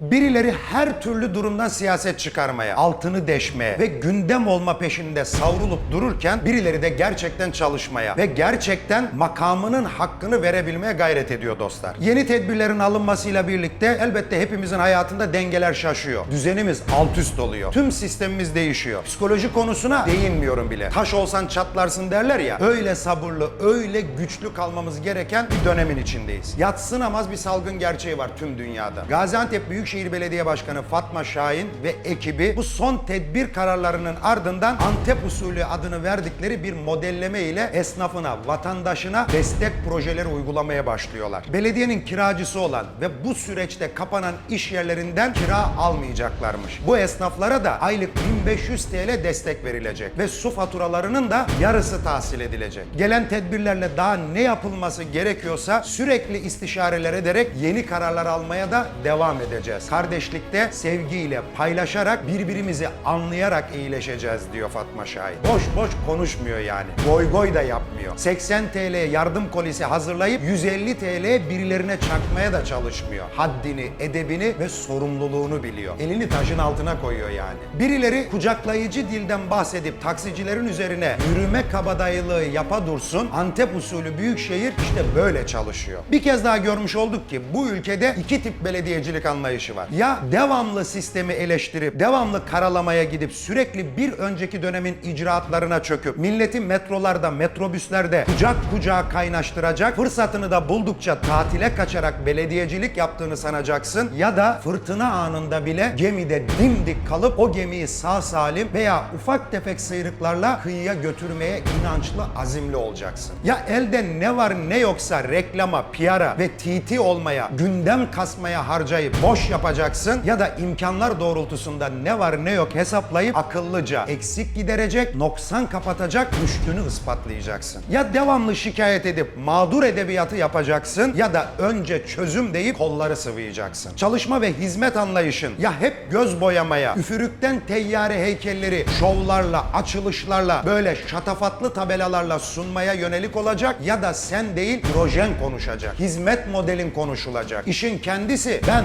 Birileri her türlü durumdan siyaset çıkarmaya, altını deşmeye ve gündem olma peşinde savrulup dururken birileri de gerçekten çalışmaya ve gerçekten makamının hakkını verebilmeye gayret ediyor dostlar. Yeni tedbirlerin alınmasıyla birlikte elbette hepimizin hayatında dengeler şaşıyor. Düzenimiz alt üst oluyor. Tüm sistemimiz değişiyor. Psikoloji konusuna değinmiyorum bile. Taş olsan çatlarsın derler ya. Öyle sabırlı, öyle güçlü kalmamız gereken bir dönemin içindeyiz. Yatsınamaz bir salgın gerçeği var tüm dünyada. Gaziantep Büyükşehir Belediye Başkanı Fatma Şahin ve ekibi bu son tedbir kararlarının ardından Antep usulü adını verdikleri bir modelleme ile esnafına, vatandaşına destek projeleri uygulamaya başlıyorlar. Belediyenin kiracısı olan ve bu süreçte kapanan iş yerlerinden kira almayacaklarmış. Bu esnaflara da aylık 1500 TL destek verilecek ve su faturalarının da yarısı tahsil edilecek. Gelen tedbirlerle daha ne yapılması gerekiyorsa sürekli istişareler ederek yeni kararlar almaya da devam edeceğiz. Kardeşlikte sevgiyle paylaşarak birbirimizi anlayarak iyileşeceğiz diyor Fatma Şahin. Boş boş konuşmuyor yani. Goy goy da yapmıyor. 80 TL yardım kolisi hazırlayıp 150 TL birilerine çakmaya da çalışmıyor. Haddini, edebini ve sorumluluğunu biliyor. Elini taşın altına koyuyor yani. Birileri kucaklayıcı dilden bahsedip taksicilerin üzerine yürüme kabadayılığı yapa dursun. Antep usulü büyük şehir işte böyle çalışıyor. Bir kez daha görmüş olduk ki bu ülkede iki tip belediyecilik anlayışı var. Ya devamlı sistemi eleştirip, devamlı karalamaya gidip sürekli bir önceki dönemin icraatlarına çöküp milleti metrolarda, metrobüslerde kucak kucağa kaynaştıracak, fırsatını da buldukça tatile kaçarak belediyecilik yaptığını sanacaksın ya da fırtına anında bile gemide dimdik kalıp o gemiyi sağ salim veya ufak tefek sıyrıklarla kıyıya götürmeye inançlı, azimli olacaksın. Ya elde ne var ne yoksa reklama, PR'a ve TT olmaya, gündem kasmaya harcayıp boş yapacaksın ya da imkanlar doğrultusunda ne var ne yok hesaplayıp akıllıca eksik giderecek, noksan kapatacak, rüştünü ispatlayacaksın. Ya devamlı şikayet edip mağdur edebiyatı yapacaksın ya da önce çözüm deyip kolları sıvayacaksın. Çalışma ve hizmet anlayışın ya hep göz boyamaya, üfürükten teyyare heykelleri şovlarla, açılışlarla, böyle şatafatlı tabelalarla sunmaya yönelik olacak ya da sen değil projen konuşacak. Hizmet modelin konuşulacak. İşin kendisi ben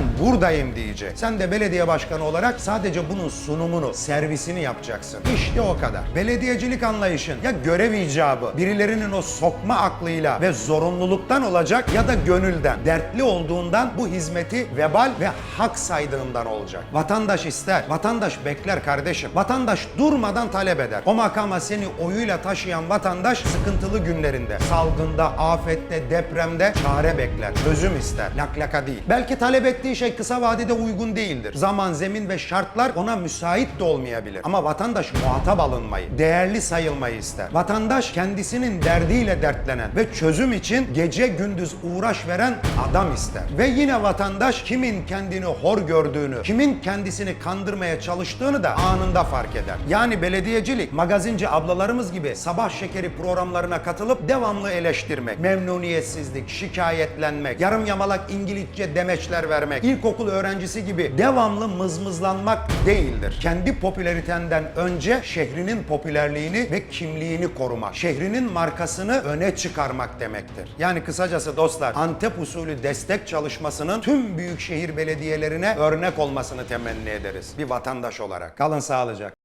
buradayım diyecek. Sen de belediye başkanı olarak sadece bunun sunumunu, servisini yapacaksın. İşte o kadar. Belediyecilik anlayışın ya görev icabı, birilerinin o sokma aklıyla ve zorunluluktan olacak ya da gönülden, dertli olduğundan bu hizmeti vebal ve hak saydığından olacak. Vatandaş ister, vatandaş bekler kardeşim. Vatandaş durmadan talep eder. O makama seni oyuyla taşıyan vatandaş sıkıntılı günlerinde, salgında, afette, depremde çare bekler, çözüm ister. Laklaka değil. Belki talep ettiği şey kısa vadede uygun değildir. Zaman, zemin ve şartlar ona müsait de olmayabilir. Ama vatandaş muhatap alınmayı, değerli sayılmayı ister. Vatandaş kendisinin derdiyle dertlenen ve çözüm için gece gündüz uğraş veren adam ister. Ve yine vatandaş kimin kendini hor gördüğünü, kimin kendisini kandırmaya çalıştığını da anında fark eder. Yani belediyecilik, magazinci ablalarımız gibi sabah şekeri programlarına katılıp devamlı eleştirmek, memnuniyetsizlik, şikayetlenmek, yarım yamalak İngilizce demeçler vermek, ilkokul öğrencisi gibi devamlı mızmızlanmak değildir. Kendi popülaritenden önce şehrinin popülerliğini ve kimliğini korumak, şehrinin markasını öne çıkarmak demektir. Yani kısacası dostlar Antep usulü destek çalışmasının tüm büyükşehir belediyelerine örnek olmasını temenni ederiz bir vatandaş olarak. Kalın sağlıcakla.